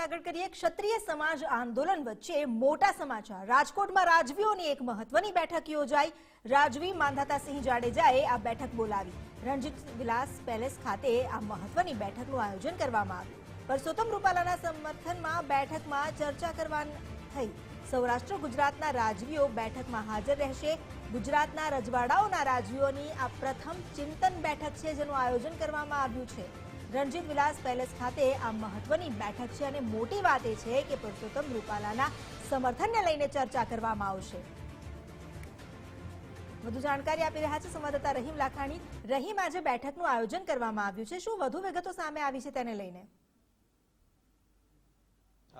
આગળ કરીએ, ક્ષત્રિય સમાજ આંદોલન વચ્ચે મોટા સમાચાર. રાજકોટમાં રાજવીઓની એક મહત્વની બેઠક યોજાઈ. રાજવી માંધાતાસિંહ જાડેજાએ આ બેઠક બોલાવી. રણજીત વિલાસ પેલેસ ખાતે આ મહત્વની બેઠકનું આયોજન કરવામાં આવ્યું. પરસોત્તમ રૂપાલાના સમર્થનમાં બેઠકમાં ચર્ચા કરવા થઈ. સૌરાષ્ટ્ર ગુજરાતના રાજવીઓ બેઠકમાં હાજર રહેશે. ગુજરાતના રજવાડાઓના રાજવીઓની આ પ્રથમ ચિંતન બેઠક છે, જેનું આયોજન કરવામાં આવ્યું છે. રણજીત વિલાસ પેલેસ ખાતે આ મહત્વની બેઠક છે અને મોટી વાત એ છે કે પુરુષોત્તમ રૂપાલાના સમર્થનને લઈને ચર્ચા કરવામાં આવશે. વધુ જાણકારી આપી રહ્યા છે સંવાદદાતા રહીમ લાખાણી. રહીમ, આજે બેઠકનું આયોજન કરવામાં આવ્યું છે. શું વધુ વિગતો સામે આવી છે તેને લઈને?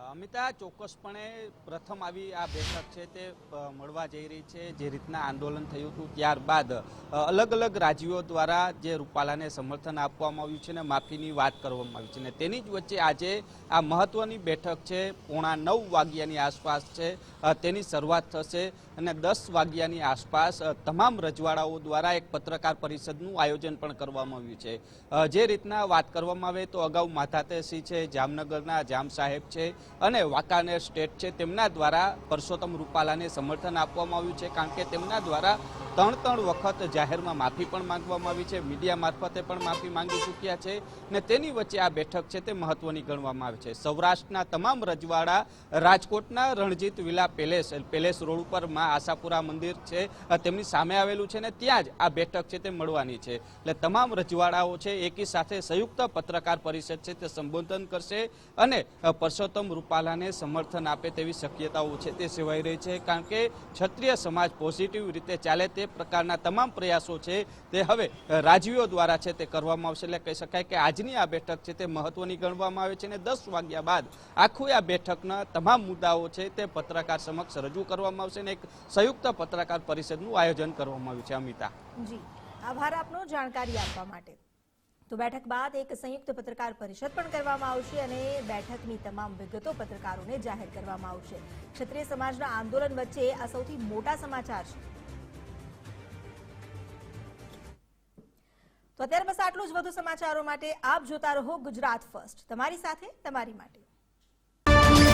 અમિતા ચોક્કસપણે પ્રથમ આવી આ બેઠક છે તે મળવા જઈ રહી છે, જે રીતના આંદોલન થયું હતું ત્યારબાદ અલગ અલગ રાજ્યો દ્વારા જે રૂપાલાને સમર્થન આપવામાં આવ્યું છે ને માફીની વાત કરવામાં આવી છે ને તેની જ વચ્ચે આજે આ મહત્વની બેઠક છે, પોણા નવ વાગ્યાની આસપાસ છે તેની શરૂઆત થશે અને દસ વાગ્યાની આસપાસ તમામ રજવાડાઓ દ્વારા એક પત્રકાર પરિષદનું આયોજન પણ કરવામાં આવ્યું છે. જે રીતના વાત કરવામાં આવે તો અગાઉ માધાતેસિંહ છે, જામનગરના જામ સાહેબ છે અને વાંકાનેર સ્ટેટ છે, તેમના દ્વારા પરસોત્તમ રૂપાલાને સમર્થન આપવામાં આવ્યું છે, કારણ કે તેમના દ્વારા ત્રણ ત્રણ વખત જાહેરમાં માફી પણ માંગવામાં આવી છે, મીડિયા મારફતે પણ માફી માંગી ચૂક્યા છે ને તેની વચ્ચે આ બેઠક છે તે મહત્વની ગણવામાં આવે છે. સૌરાષ્ટ્રના તમામ રજવાડા, રાજકોટના Ranjit villa palace palace road ઉપરમાં Ashapura મંદિર છે તેમની સામે આવેલું છે ને ત્યાં જ આ બેઠક છે તે મળવાની છે. એટલે તમામ રજવાડાઓ છે, એકી સાથે સંયુક્ત પત્રકાર પરિષદ છે તે સંબોધન કરશે અને પરસોત્તમ રૂપાલાને સમર્થન આપે તેવી શક્યતાઓ છે તે સેવાઈ રહી છે, કારણ કે ક્ષત્રિય સમાજ પોઝિટિવ રીતે ચાલે તે પ્રકારના તમામ પ્રયાસો છે તે હવે રાજવીઓ દ્વારા છે તે કરવામાં આવશે. એટલે કહી શકાય કે આજની આ બેઠક છે તે મહત્વની ગણવામાં આવે છે અને દસ વાગ્યા બાદ આખું આ બેઠકના તમામ મુદ્દાઓ છે તે પત્રકાર સમક્ષ રજૂ કરવામાં આવશે અને એક સંયુક્ત પત્રકાર પરિષદનું આયોજન કરવામાં આવ્યું છે. અમિતા. જી. આભાર આપનો જાણકારી આપવા માટે. તો બેઠક બાદ એક સંયુક્ત પત્રકાર પરિષદ પણ કરવામાં આવશે અને બેઠકની તમામ વિગતો પત્રકારોને જાહેર કરવામાં આવશે. ક્ષત્રિય સમાજના આંદોલન વચ્ચે આ સૌથી મોટા સમાચાર છે. તો અત્યારે બસ આટલું જ. વધુ સમાચારો માટે આપ જોતા રહો ગુજરાત ફર્સ્ટ. તમારી સાથે, તમારી માટે.